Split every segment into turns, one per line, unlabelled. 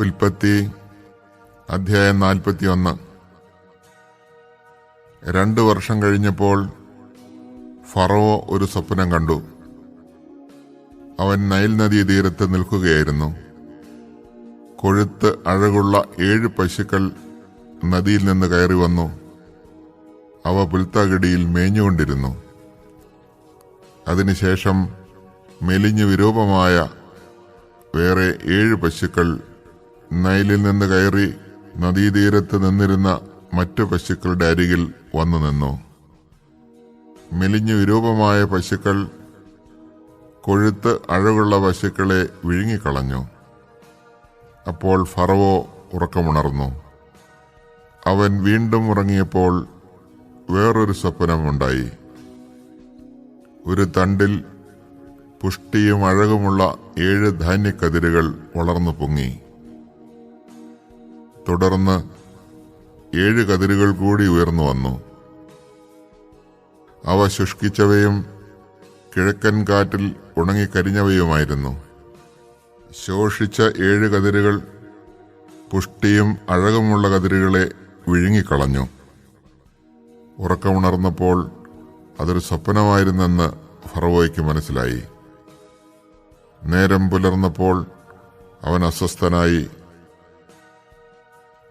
ഉൽപ്പത്തി അധ്യായം നാൽപ്പത്തി ഒന്ന് രണ്ടു വർഷം കഴിഞ്ഞപ്പോൾ ഫറോ ഒരു സ്വപ്നം കണ്ടു. അവൻ നൈൽ നദീ തീരത്ത് നിൽക്കുകയായിരുന്നു. കൊഴുത്ത് അഴകുള്ള ഏഴ് പശുക്കൾ നദിയിൽ നിന്ന് കയറി വന്നു. അവ പുൽത്തകിടിയിൽ മേഞ്ഞുകൊണ്ടിരുന്നു. അതിനുശേഷം മെലിഞ്ഞു വിരൂപമായ വേറെ ഏഴ് പശുക്കൾ നൈലിൽ നിന്ന് കയറി നദീതീരത്ത് നിന്നിരുന്ന മറ്റു പശുക്കളുടെ അരികിൽ വന്നു നിന്നു. മെലിഞ്ഞു വിരൂപമായ പശുക്കൾ കൊഴുത്ത് അഴകുള്ള പശുക്കളെ വിഴുങ്ങിക്കളഞ്ഞു. അപ്പോൾ ഫറവോ ഉറക്കമുണർന്നു. അവൻ വീണ്ടും ഉറങ്ങിയപ്പോൾ വേറൊരു സ്വപ്നമുണ്ടായി ഒരു തണ്ടിൽ പുഷ്ടിയും അഴകുമുള്ള ഏഴ് ധാന്യക്കതിരുകൾ വളർന്നു പൊങ്ങി. തുടർന്ന് ഏഴ് കതിരുകൾ കൂടി ഉയർന്നു വന്നു. അവ ശുഷ്കിച്ചവയും കിഴക്കൻ കാറ്റിൽ ഉണങ്ങിക്കരിഞ്ഞവയുമായിരുന്നു. ശോഷിച്ച ഏഴ് കതിരുകൾ പുഷ്ടിയും അഴകുമുള്ള കതിരുകളെ വിഴുങ്ങിക്കളഞ്ഞു. ഉറക്കമുണർന്നപ്പോൾ അതൊരു സ്വപ്നമായിരുന്നെന്ന് ഫറവോയ്ക്ക് മനസ്സിലായി. നേരം പുലർന്നപ്പോൾ അവൻ അസ്വസ്ഥനായി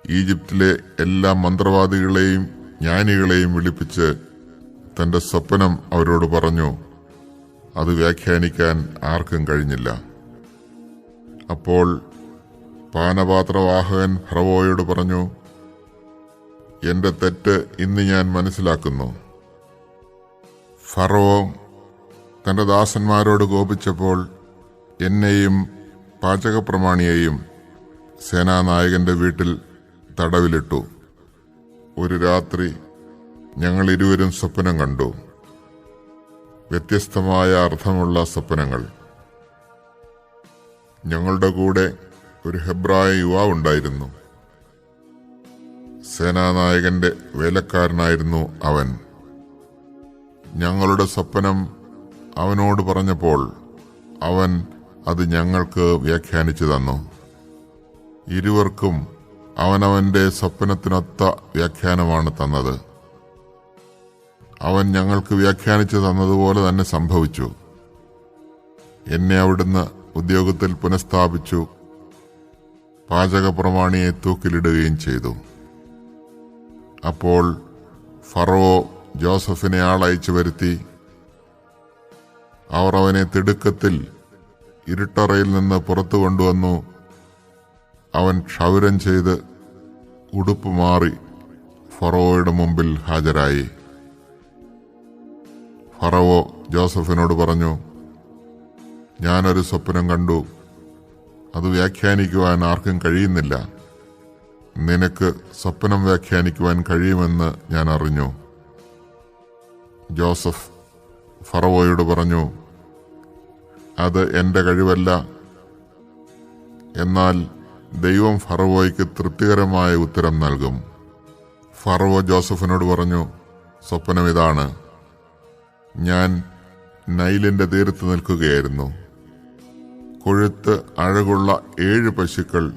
ഈജിപ്തിലെ എല്ലാ മന്ത്രവാദികളെയും ജ്ഞാനികളെയും വിളിപ്പിച്ച് തന്റെ സ്വപ്നം അവരോട് പറഞ്ഞു അത് വ്യാഖ്യാനിക്കാൻ ആർക്കും കഴിഞ്ഞില്ല. അപ്പോൾ പാനപാത്രവാഹകൻ ഫറവോയോട് പറഞ്ഞു എന്റെ തെറ്റ് ഇന്ന് ഞാൻ മനസ്സിലാക്കുന്നു. ഫറവോ തന്റെ ദാസന്മാരോട് കോപിച്ചപ്പോൾ എന്നെയും പാചകപ്രമാണിയെയും സേനാനായകന്റെ വീട്ടിൽ തടവിലിട്ടു. ഒരു രാത്രി ഞങ്ങൾ ഇരുവരും സ്വപ്നം കണ്ടു. വ്യത്യസ്തമായ അർത്ഥമുള്ള സ്വപ്നങ്ങൾ. ഞങ്ങളുടെ കൂടെ ഒരു ഹെബ്രായ യുവാവുണ്ടായിരുന്നു സേനാനായകന്റെ വേലക്കാരനായിരുന്നു അവൻ. ഞങ്ങളുടെ സ്വപ്നം അവനോട് പറഞ്ഞപ്പോൾ അവൻ അത് ഞങ്ങൾക്ക് വ്യാഖ്യാനിച്ചു തന്നു. ഇരുവർക്കും അവനവന്റെ സ്വപ്നത്തിനൊത്ത വ്യാഖ്യാനമാണ് തന്നത്. അവൻ ഞങ്ങൾക്ക് വ്യാഖ്യാനിച്ചു തന്നതുപോലെ തന്നെ സംഭവിച്ചു. എന്നെ അവിടുന്ന് ഉദ്യോഗത്തിൽ പുനഃസ്ഥാപിച്ചു. പാചക പ്രമാണിയെ തൂക്കിലിടുകയും ചെയ്തു. അപ്പോൾ ഫറവോ ജോസഫിനെ ആളയച്ചു വരുത്തി. അവർ അവനെ തിടുക്കത്തിൽ ഇരുട്ടറയിൽ നിന്ന് പുറത്തു കൊണ്ടുവന്നു. അവൻ ക്ഷൗരം ചെയ്ത് ഉടുപ്പ് മാറി ഫറവോയുടെ മുമ്പിൽ ഹാജരായി. ഫറവോ ജോസഫിനോട് പറഞ്ഞു ഞാനൊരു സ്വപ്നം കണ്ടു. അത് വ്യാഖ്യാനിക്കുവാൻ ആർക്കും കഴിയുന്നില്ല. നിനക്ക് സ്വപ്നം വ്യാഖ്യാനിക്കുവാൻ കഴിയുമെന്ന് ഞാൻ അറിഞ്ഞു. ജോസഫ് ഫറവോയോട് പറഞ്ഞു അത് എന്റെ കഴിവല്ല. എന്നാൽ ദൈവം ഫറവോയ്ക്ക് തൃപ്തികരമായ ഉത്തരം നൽകും. ഫറവോ ജോസഫിനോട് പറഞ്ഞു സ്വപ്നം ഇതാണ്. ഞാൻ നൈലിന്റെ തീരത്ത് നിൽക്കുകയായിരുന്നു. കൊഴുത്ത് അഴകുള്ള ഏഴ് പശുക്കൾ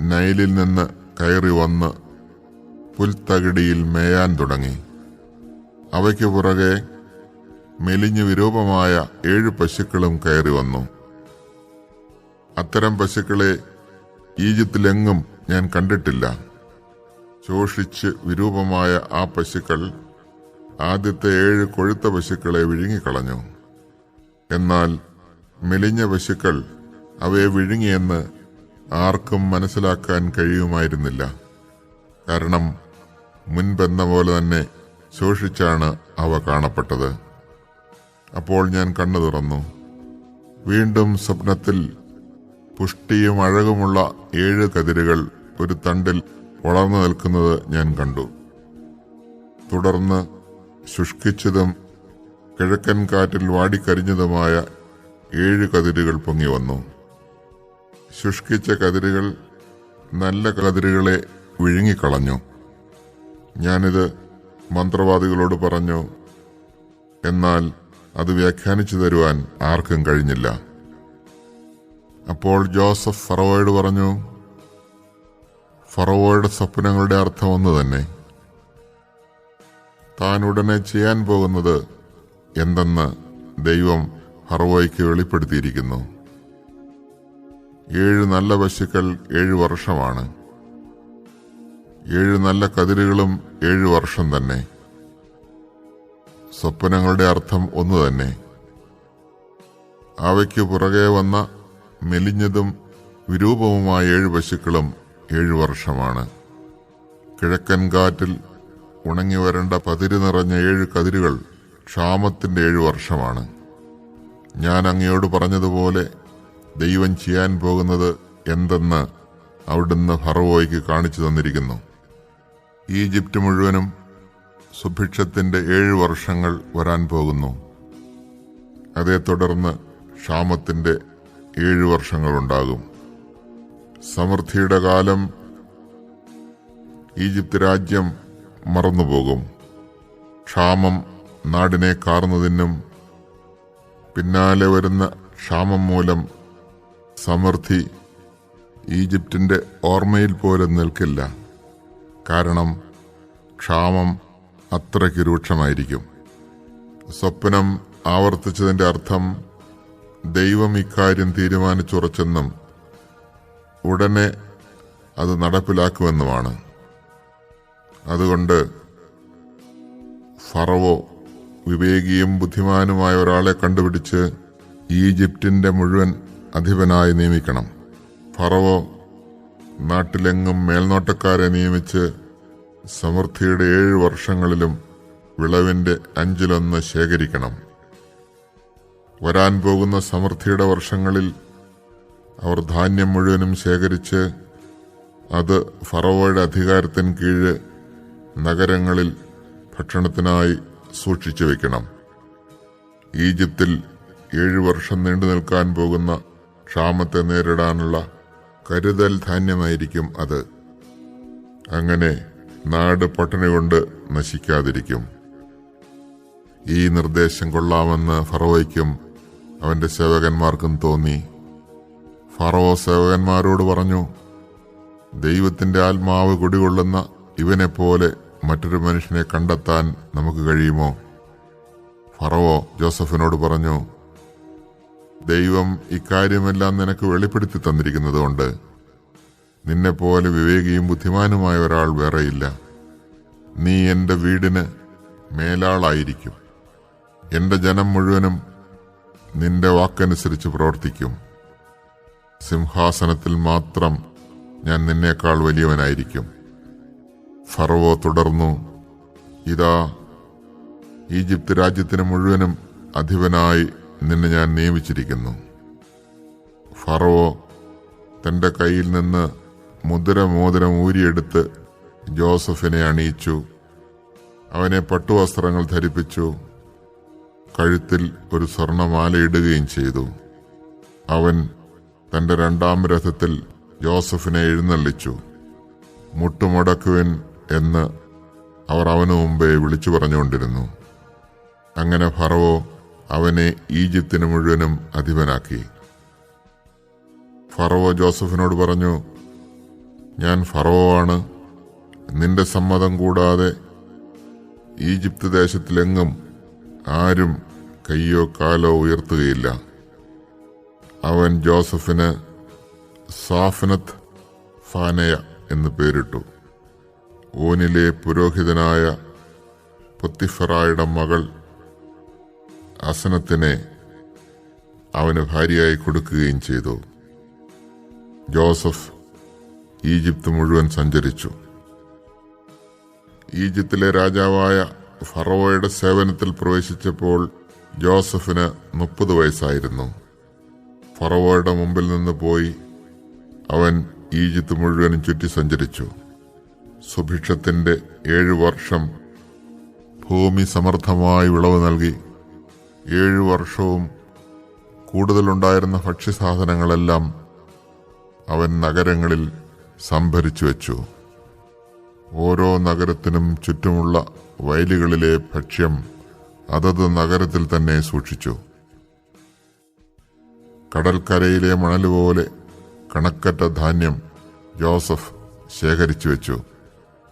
നൈലിൽ നിന്ന് കയറി വന്ന് പുൽത്തകിടിയിൽ മേയാൻ തുടങ്ങി. അവയ്ക്ക് പുറകെ മെലിഞ്ഞു വിരൂപമായ ഏഴ് പശുക്കളും കയറി വന്നു. അത്തരം പശുക്കളെ ഈജിപ്തിലെങ്ങും ഞാൻ കണ്ടിട്ടില്ല. ശോഷിച്ച് വിരൂപമായ ആ പശുക്കൾ ആദ്യത്തെ ഏഴ് കൊഴുത്ത പശുക്കളെ വിഴുങ്ങിക്കളഞ്ഞു. എന്നാൽ മെലിഞ്ഞ പശുക്കൾ അവയെ വിഴുങ്ങിയെന്ന് ആർക്കും മനസ്സിലാക്കാൻ കഴിയുമായിരുന്നില്ല. കാരണം മുൻപെന്ന പോലെ തന്നെ ശോഷിച്ചാണ് അവ കാണപ്പെട്ടത്. അപ്പോൾ ഞാൻ കണ്ണു തുറന്നു. വീണ്ടും സ്വപ്നത്തിൽ പുഷ്ടിയും അഴകുമുള്ള ഏഴ് കതിരുകൾ ഒരു തണ്ടിൽ വളർന്നു നിൽക്കുന്നത് ഞാൻ കണ്ടു. തുടർന്ന് ശുഷ്കിച്ചതും കിഴക്കൻ കാറ്റിൽ വാടിക്കരിഞ്ഞതുമായ ഏഴ് കതിരുകൾ പൊങ്ങി വന്നു. ശുഷ്കിച്ച കതിരുകൾ നല്ല കതിരുകളെ വിഴുങ്ങിക്കളഞ്ഞു. ഞാനിത് മന്ത്രവാദികളോട് പറഞ്ഞു എന്നാൽ അത് വ്യാഖ്യാനിച്ചു തരുവാൻ ആർക്കും കഴിഞ്ഞില്ല. അപ്പോൾ ജോസഫ് ഫറവോയോട് പറഞ്ഞു ഫറവോയുടെ സ്വപ്നങ്ങളുടെ അർത്ഥം ഒന്ന് തന്നെ. താൻ ഉടനെ ചെയ്യാൻ പോകുന്നത് എന്തെന്ന് ദൈവം ഫറവോയ്ക്ക് വെളിപ്പെടുത്തിയിരിക്കുന്നു. ഏഴ് നല്ല പശുക്കൾ ഏഴ് വർഷമാണ്. ഏഴ് നല്ല കതിരുകളും ഏഴ് വർഷം തന്നെ. സ്വപ്നങ്ങളുടെ അർത്ഥം ഒന്ന് തന്നെ. അവയ്ക്ക് പുറകെ വന്ന മെലിഞ്ഞതും വിരൂപവുമായ ഏഴ് പശുക്കളും ഏഴു വർഷമാണ്. കിഴക്കൻ കാറ്റിൽ ഉണങ്ങി വരേണ്ട പതിര് നിറഞ്ഞ ഏഴ് കതിരുകൾ ക്ഷാമത്തിന്റെ ഏഴു വർഷമാണ്. ഞാൻ അങ്ങയോട് പറഞ്ഞതുപോലെ ദൈവം ചെയ്യാൻ പോകുന്നത് എന്തെന്ന് അവിടുന്ന് ഫറവോയ്ക്ക് കാണിച്ചു തന്നിരിക്കുന്നു. ഈജിപ്റ്റ് മുഴുവനും സുഭിക്ഷത്തിന്റെ ഏഴ് വർഷങ്ങൾ വരാൻ പോകുന്നു. അതേ തുടർന്ന് ക്ഷാമത്തിന്റെ ഏഴ് വർഷങ്ങളുണ്ടാകും. സമൃദ്ധിയുടെ കാലം ഈജിപ്ത് രാജ്യം മറന്നുപോകും. ക്ഷാമം നാടിനെ കാർന്നതിനും പിന്നാലെ വരുന്ന ക്ഷാമം മൂലം സമൃദ്ധി ഈജിപ്തിന്റെ ഓർമ്മയിൽ പോലും നിൽക്കില്ല. കാരണം ക്ഷാമം അത്രയ്ക്ക് രൂക്ഷമായിരിക്കും. സ്വപ്നം ആവർത്തിച്ചതിന്റെ അർത്ഥം ദൈവം ഇക്കാര്യം തീരുമാനിച്ചുറച്ചെന്നും ഉടനെ അത് നടപ്പിലാക്കുമെന്നുമാണ്. അതുകൊണ്ട് ഫറവോ വിവേകിയും ബുദ്ധിമാനുമായ ഒരാളെ കണ്ടുപിടിച്ച് ഈജിപ്തിന്റെ മുഴുവൻ അധിപനായി നിയമിക്കണം. ഫറവോ നാട്ടിലെങ്ങും മേൽനോട്ടക്കാരെ നിയമിച്ച് സമൃദ്ധിയുടെ ഏഴ് വർഷങ്ങളിലും വിളവിന്റെ അഞ്ചിലൊന്ന് ശേഖരിക്കണം. വരാൻ പോകുന്ന സമൃദ്ധിയുടെ വർഷങ്ങളിൽ അവർ ധാന്യം മുഴുവനും ശേഖരിച്ച് അത് ഫറവോയുടെ അധികാരത്തിന് കീഴ് നഗരങ്ങളിൽ ഭക്ഷണത്തിനായി സൂക്ഷിച്ചു വയ്ക്കണം ഈജിപ്തിൽ ഏഴു വർഷം നീണ്ടു നിൽക്കാൻ പോകുന്ന ക്ഷാമത്തെ നേരിടാനുള്ള കരുതൽ ധാന്യമായിരിക്കും അത്. അങ്ങനെ നാട് പട്ടിണി കൊണ്ട് നശിക്കാതിരിക്കും. ഈ നിർദ്ദേശം കൊള്ളാമെന്ന് ഫറവോയ്ക്കും അവന്റെ സേവകന്മാർക്കും തോന്നി. ഫറവോ സേവകന്മാരോട് പറഞ്ഞു ദൈവത്തിന്റെ ആത്മാവ് കുടികൊള്ളുന്ന ഇവനെപ്പോലെ മറ്റൊരു മനുഷ്യനെ കണ്ടെത്താൻ നമുക്ക് കഴിയുമോ? ഫറവോ ജോസഫിനോട് പറഞ്ഞു ദൈവം ഇക്കാര്യമെല്ലാം നിനക്ക് വെളിപ്പെടുത്തി തന്നിരിക്കുന്നതുകൊണ്ട് നിന്നെപ്പോലെ വിവേകിയും ബുദ്ധിമാനുമായ ഒരാൾ വേറെയില്ല. നീ എന്റെ വീടിന് മേലാളായിരിക്കും. എന്റെ ജനം മുഴുവനും നിന്റെ വാക്കനുസരിച്ച് പ്രവർത്തിക്കും. സിംഹാസനത്തിൽ മാത്രം ഞാൻ നിന്നേക്കാൾ വലിയവനായിരിക്കും. ഫറവോ തുടർന്നു ഇതാ ഈജിപ്ത് രാജ്യത്തിന് മുഴുവനും അധിപനായി നിന്നെ ഞാൻ നിയമിച്ചിരിക്കുന്നു. ഫറവോ തന്റെ കയ്യിൽ നിന്ന് മുദ്രമോതിരം ഊരിയെടുത്ത് ജോസഫിനെ അണിയിച്ചു. അവനെ പട്ടുവസ്ത്രങ്ങൾ ധരിപ്പിച്ചു. കഴുത്തിൽ ഒരു സ്വർണമാല ഇടുകയും ചെയ്തു. അവൻ തന്റെ രണ്ടാം രഥത്തിൽ ജോസഫിനെ എഴുന്നള്ളിച്ചു. മുട്ടുമുടക്കുവൻ എന്ന് അവർ അവനു മുമ്പേ വിളിച്ചു പറഞ്ഞുകൊണ്ടിരുന്നു. അങ്ങനെ ഫറവോ അവനെ ഈജിപ്തിന് മുഴുവനും അധിപനാക്കി. ഫറവോ ജോസഫിനോട് പറഞ്ഞു ഞാൻ ഫറവോ ആണ്. നിന്റെ സമ്മതം കൂടാതെ ഈജിപ്ത് ദേശത്തിലെങ്ങും ആരും കയ്യോ കാലോ ഉയർത്തുകയില്ല. അവൻ ജോസഫിന് സാഫനത്ത് ഫാനയ എന്ന് പേരിട്ടു. ഓനിലെ പുരോഹിതനായ പൊത്തിഫറായുടെ മകൾ അസനത്തിനെ അവന് ഭാര്യയായി കൊടുക്കുകയും ചെയ്തു. ജോസഫ് ഈജിപ്ത് മുഴുവൻ സഞ്ചരിച്ചു. ഈജിപ്തിലെ രാജാവായ ഫറവോയുടെ സേവനത്തിൽ പ്രവേശിച്ചപ്പോൾ ജോസഫിന് മുപ്പത് വയസ്സായിരുന്നു. ഫറവോയുടെ മുമ്പിൽ നിന്ന് പോയി അവൻ ഈജിപ്ത് മുഴുവനും ചുറ്റി സഞ്ചരിച്ചു. സുഭിക്ഷത്തിന്റെ ഏഴു വർഷം ഭൂമി സമർത്ഥമായി വിളവ് നൽകി. ഏഴു വർഷവും കൂടുതലുണ്ടായിരുന്ന ഭക്ഷ്യസാധനങ്ങളെല്ലാം അവൻ നഗരങ്ങളിൽ സംഭരിച്ചു വെച്ചു. ഓരോ നഗരത്തിനും ചുറ്റുമുള്ള വയലുകളിലെ ഭക്ഷ്യം അതത് നഗരത്തിൽ തന്നെ സൂക്ഷിച്ചു. കടൽക്കരയിലെ മണൽ പോലെ കണക്കറ്റ ധാന്യം ജോസഫ് ശേഖരിച്ചു വെച്ചു.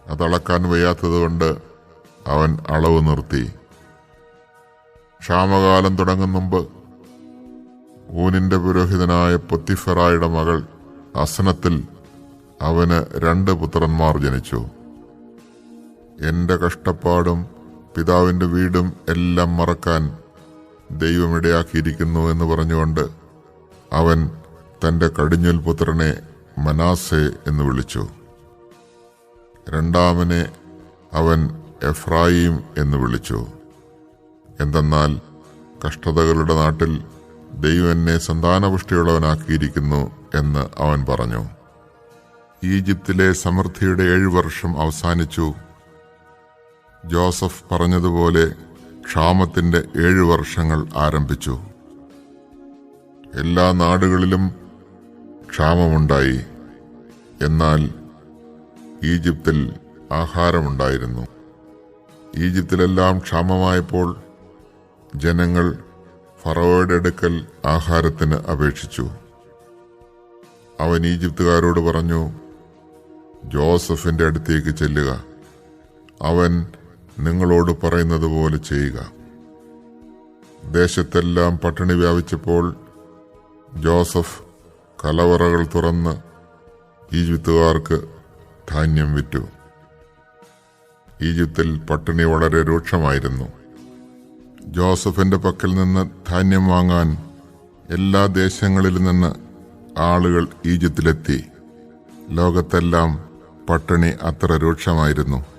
അതളക്കാൻ വയ്യാത്തതുകൊണ്ട് അവൻ അളവ് നിർത്തി. ക്ഷാമകാലം തുടങ്ങും മുമ്പ് ഊനിന്റെ പുരോഹിതനായ പൊത്തിഫെറായുടെ മകൾ അസനത്തിൽ അവന് രണ്ട് പുത്രന്മാർ ജനിച്ചു. എന്റെ കഷ്ടപ്പാടും പിതാവിന്റെ വീടും എല്ലാം മറക്കാൻ ദൈവം ഇടയാക്കിയിരിക്കുന്നു എന്ന് പറഞ്ഞുകൊണ്ട് അവൻ തന്റെ കടിഞ്ഞൽ പുത്രനെ മനാസെ എന്ന് വിളിച്ചു. രണ്ടാമനെ അവൻ എഫ്രായിം എന്ന് വിളിച്ചു. എന്തെന്നാൽ കഷ്ടതകളുടെ നാട്ടിൽ ദൈവം എന്നെ സന്താനപുഷ്ടിയുള്ളവനാക്കിയിരിക്കുന്നു എന്ന് അവൻ പറഞ്ഞു. ഈജിപ്തിലെ സമൃദ്ധിയുടെ ഏഴു വർഷം അവസാനിച്ചു. ജോസഫ് പറഞ്ഞതുപോലെ ക്ഷാമത്തിന്റെ ഏഴു വർഷങ്ങൾ ആരംഭിച്ചു. എല്ലാ നാടുകളിലും ക്ഷാമമുണ്ടായി. എന്നാൽ ഈജിപ്തിൽ ആഹാരമുണ്ടായിരുന്നു. ഈജിപ്തിലെല്ലാം ക്ഷാമമായപ്പോൾ ജനങ്ങൾ ഫറോയുടെ അടുക്കൽ ആഹാരത്തിന് അപേക്ഷിച്ചു. അവൻ ഈജിപ്തുകാരോട് പറഞ്ഞു ജോസഫിന്റെ അടുത്തേക്ക് ചെല്ലുക. അവൻ നിങ്ങളോട് പറയുന്നത് പോലെ ചെയ്യുക. ദേശത്തെല്ലാം പട്ടിണി വ്യാപിച്ചപ്പോൾ ജോസഫ് കലവറകൾ തുറന്ന് ഈജിപ്തുകാർക്ക് ധാന്യം വിറ്റു. ഈജിപ്തിൽ പട്ടിണി വളരെ രൂക്ഷമായിരുന്നു. ജോസഫിന്റെ പക്കൽ നിന്ന് ധാന്യം വാങ്ങാൻ എല്ലാ ദേശങ്ങളിൽ നിന്ന് ആളുകൾ ഈജിപ്തിലെത്തി. ലോകത്തെല്ലാം പട്ടിണി അത്ര രൂക്ഷമായിരുന്നു.